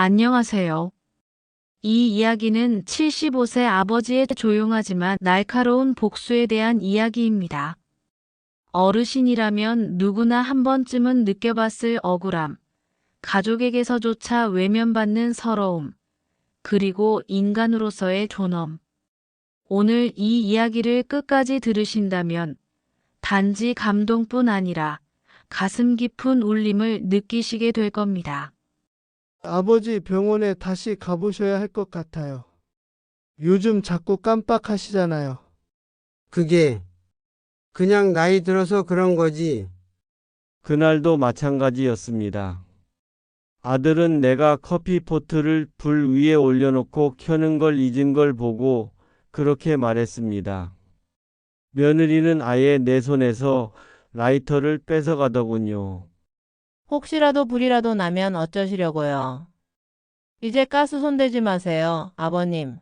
안녕하세요. 이 이야기는 75세 아버지의 조용하지만 날카로운 복수에 대한 이야기입니다. 어르신이라면 누구나 한 번쯤은 느껴봤을 억울함, 가족에게서조차 외면받는 서러움, 그리고 인간으로서의 존엄. 오늘 이 이야기를 끝까지 들으신다면 단지 감동뿐 아니라 가슴 깊은 울림을 느끼시게 될 겁니다. 아버지 병원에 다시 가보셔야 할 것 같아요. 요즘 자꾸 깜빡하시잖아요. 그게 그냥 나이 들어서 그런 거지. 그날도 마찬가지였습니다. 아들은 내가 커피 포트를 불 위에 올려놓고 켜는 걸 잊은 걸 보고 그렇게 말했습니다. 며느리는 아예 내 손에서 라이터를 뺏어가더군요. 혹시라도 불이라도 나면 어쩌시려고요? 이제 가스 손대지 마세요, 아버님.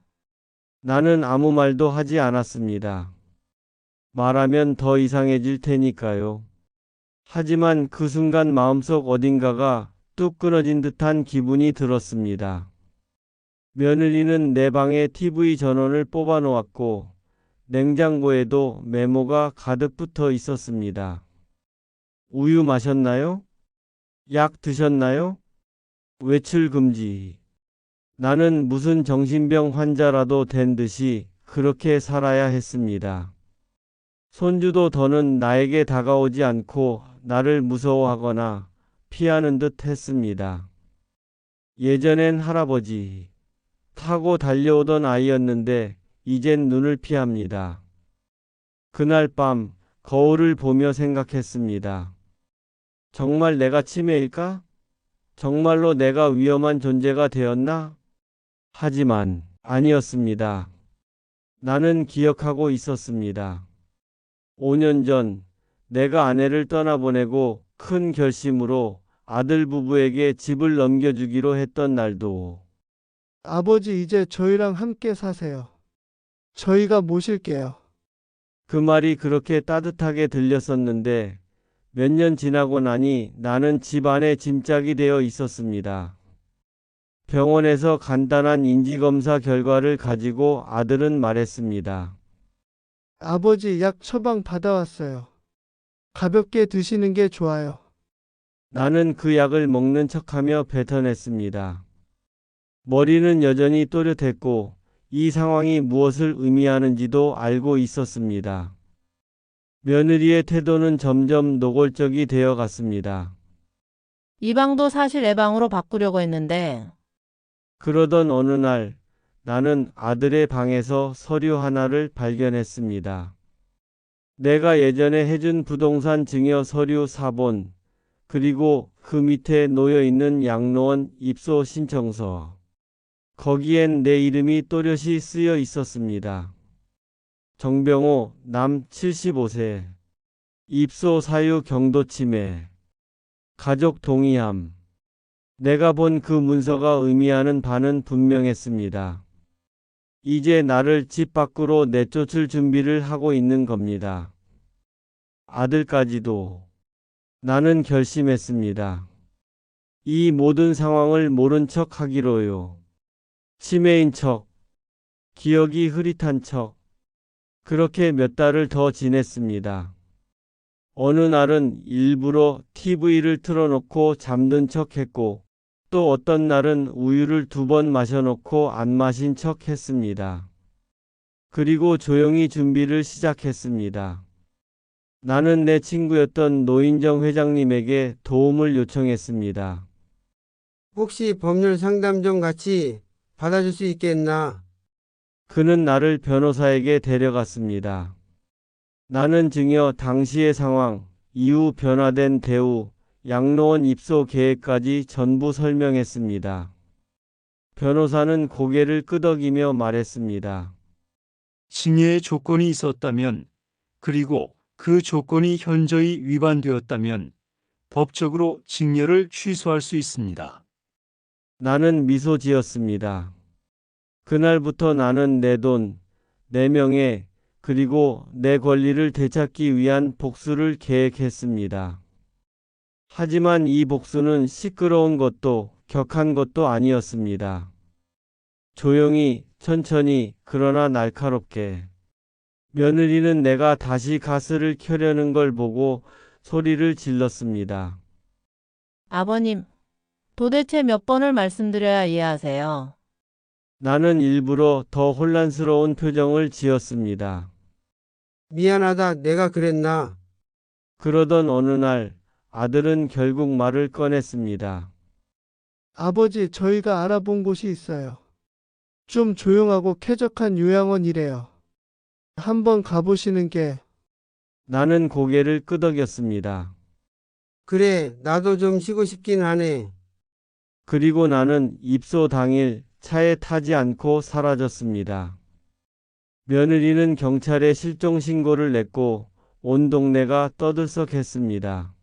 나는 아무 말도 하지 않았습니다. 말하면 더 이상해질 테니까요. 하지만 그 순간 마음속 어딘가가 뚝 끊어진 듯한 기분이 들었습니다. 며느리는 내 방에 TV 전원을 뽑아 놓았고 냉장고에도 메모가 가득 붙어 있었습니다. 우유 마셨나요? 약 드셨나요? 외출 금지. 나는 무슨 정신병 환자라도 된 듯이 그렇게 살아야 했습니다. 손주도 더는 나에게 다가오지 않고 나를 무서워하거나 피하는 듯 했습니다. 예전엔 할아버지 타고 달려오던 아이였는데 이젠 눈을 피합니다. 그날 밤 거울을 보며 생각했습니다. 정말 내가 치매일까? 정말로 내가 위험한 존재가 되었나? 하지만 아니었습니다. 나는 기억하고 있었습니다. 5년 전 내가 아내를 떠나보내고 큰 결심으로 아들 부부에게 집을 넘겨주기로 했던 날도 아버지 이제 저희랑 함께 사세요. 저희가 모실게요. 그 말이 그렇게 따뜻하게 들렸었는데 몇 년 지나고 나니 나는 집 안에 짐짝이 되어 있었습니다. 병원에서 간단한 인지검사 결과를 가지고 아들은 말했습니다. 아버지 약 처방 받아왔어요. 가볍게 드시는 게 좋아요. 나는 그 약을 먹는 척하며 뱉어냈습니다. 머리는 여전히 또렷했고 이 상황이 무엇을 의미하는지도 알고 있었습니다. 며느리의 태도는 점점 노골적이 되어 갔습니다. 이 방도 사실 내 방으로 바꾸려고 했는데, 그러던 어느 날 나는 아들의 방에서 서류 하나를 발견했습니다. 내가 예전에 해준 부동산 증여 서류 사본, 그리고 그 밑에 놓여 있는 양로원 입소 신청서. 거기엔 내 이름이 또렷이 쓰여 있었습니다. 정병호, 남 75세. 입소 사유 경도 침해. 가족 동의함. 내가 본 그 문서가 의미하는 바는 분명했습니다. 이제 나를 집 밖으로 내쫓을 준비를 하고 있는 겁니다. 아들까지도. 나는 결심했습니다. 이 모든 상황을 모른 척 하기로요. 치매인 척, 기억이 흐릿한 척, 그렇게 몇 달을 더 지냈습니다. 어느 날은 일부러 TV를 틀어놓고 잠든 척 했고, 또 어떤 날은 우유를 두 번 마셔놓고 안 마신 척 했습니다. 그리고 조용히 준비를 시작했습니다. 나는 내 친구였던 노인정 회장님에게 도움을 요청했습니다. 혹시 법률 상담 좀 같이 받아줄 수 있겠나? 그는 나를 변호사에게 데려갔습니다. 나는 증여 당시의 상황, 이후 변화된 대우, 양로원 입소 계획까지 전부 설명했습니다. 변호사는 고개를 끄덕이며 말했습니다. 징계의 조건이 있었다면 그리고 그 조건이 현저히 위반되었다면 법적으로 징계를 취소할 수 있습니다. 나는 미소 지었습니다. 그날부터 나는 내 돈, 내 명예, 그리고 내 권리를 되찾기 위한 복수를 계획했습니다. 하지만 이 복수는 시끄러운 것도 격한 것도 아니었습니다. 조용히, 천천히, 그러나 날카롭게. 며느리는 내가 다시 가스를 켜려는 걸 보고 소리를 질렀습니다. 아버님, 도대체 몇 번을 말씀드려야 이해하세요? 나는 일부러 더 혼란스러운 표정을 지었습니다. 미안하다. 내가 그랬나? 그러던 어느 날 아들은 결국 말을 꺼냈습니다. 아버지, 저희가 알아본 곳이 있어요. 좀 조용하고 쾌적한 요양원이래요. 한번 가보시는 게 나는 고개를 끄덕였습니다. 그래, 나도 좀 쉬고 싶긴 하네. 그리고 나는 입소 당일 차에 타지 않고 사라졌습니다. 며느리는 경찰에 실종 신고를 냈고 온 동네가 떠들썩했습니다.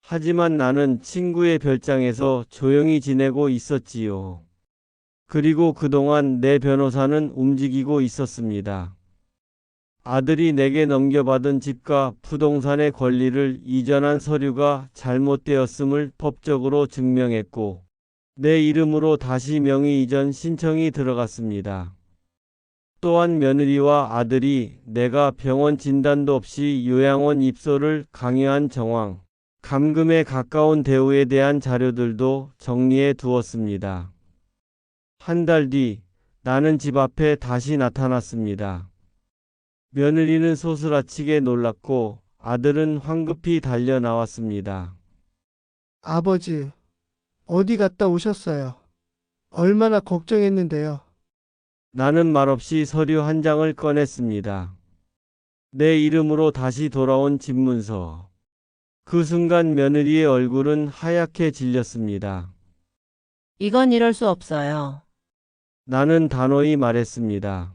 하지만 나는 친구의 별장에서 조용히 지내고 있었지요. 그리고 그동안 내 변호사는 움직이고 있었습니다. 아들이 내게 넘겨받은 집과 부동산의 권리를 이전한 서류가 잘못되었음을 법적으로 증명했고, 내 이름으로 다시 명의 이전 신청이 들어갔습니다. 또한 며느리와 아들이 내가 병원 진단도 없이 요양원 입소를 강요한 정황, 감금에 가까운 대우에 대한 자료들도 정리해 두었습니다. 한 달 뒤 나는 집 앞에 다시 나타났습니다. 며느리는 소스라치게 놀랐고 아들은 황급히 달려 나왔습니다. 아버지, 어디 갔다 오셨어요? 얼마나 걱정했는데요. 나는 말없이 서류 한 장을 꺼냈습니다. 내 이름으로 다시 돌아온 집문서. 그 순간 며느리의 얼굴은 하얗게 질렸습니다. 이건 이럴 수 없어요. 나는 단호히 말했습니다.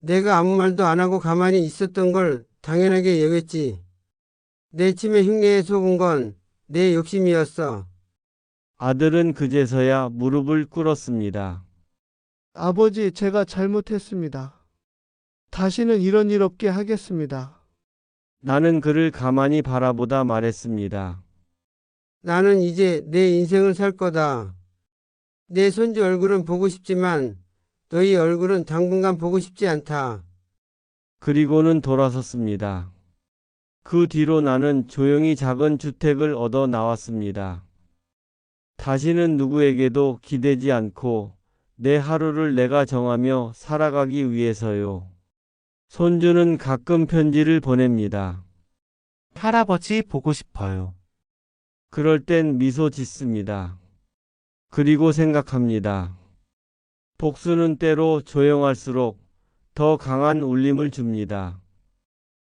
내가 아무 말도 안 하고 가만히 있었던 걸 당연하게 여겼지. 내 치매 흉내에 속은 건 내 욕심이었어. 아들은 그제서야 무릎을 꿇었습니다. 아버지, 제가 잘못했습니다. 다시는 이런 일 없게 하겠습니다. 나는 그를 가만히 바라보다 말했습니다. 나는 이제 내 인생을 살 거다. 내 손주 얼굴은 보고 싶지만 너희 얼굴은 당분간 보고 싶지 않다. 그리고는 돌아섰습니다. 그 뒤로 나는 조용히 작은 주택을 얻어 나왔습니다. 다시는 누구에게도 기대지 않고 내 하루를 내가 정하며 살아가기 위해서요. 손주는 가끔 편지를 보냅니다. 할아버지 보고 싶어요. 그럴 땐 미소 짓습니다. 그리고 생각합니다. 복수는 때로 조용할수록 더 강한 울림을 줍니다.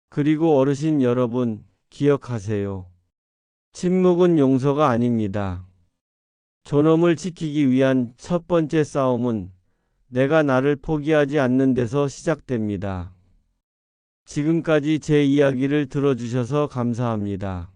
그리고 어르신 여러분, 기억하세요. 침묵은 용서가 아닙니다. 존엄을 지키기 위한 첫 번째 싸움은 내가 나를 포기하지 않는 데서 시작됩니다. 지금까지 제 이야기를 들어주셔서 감사합니다.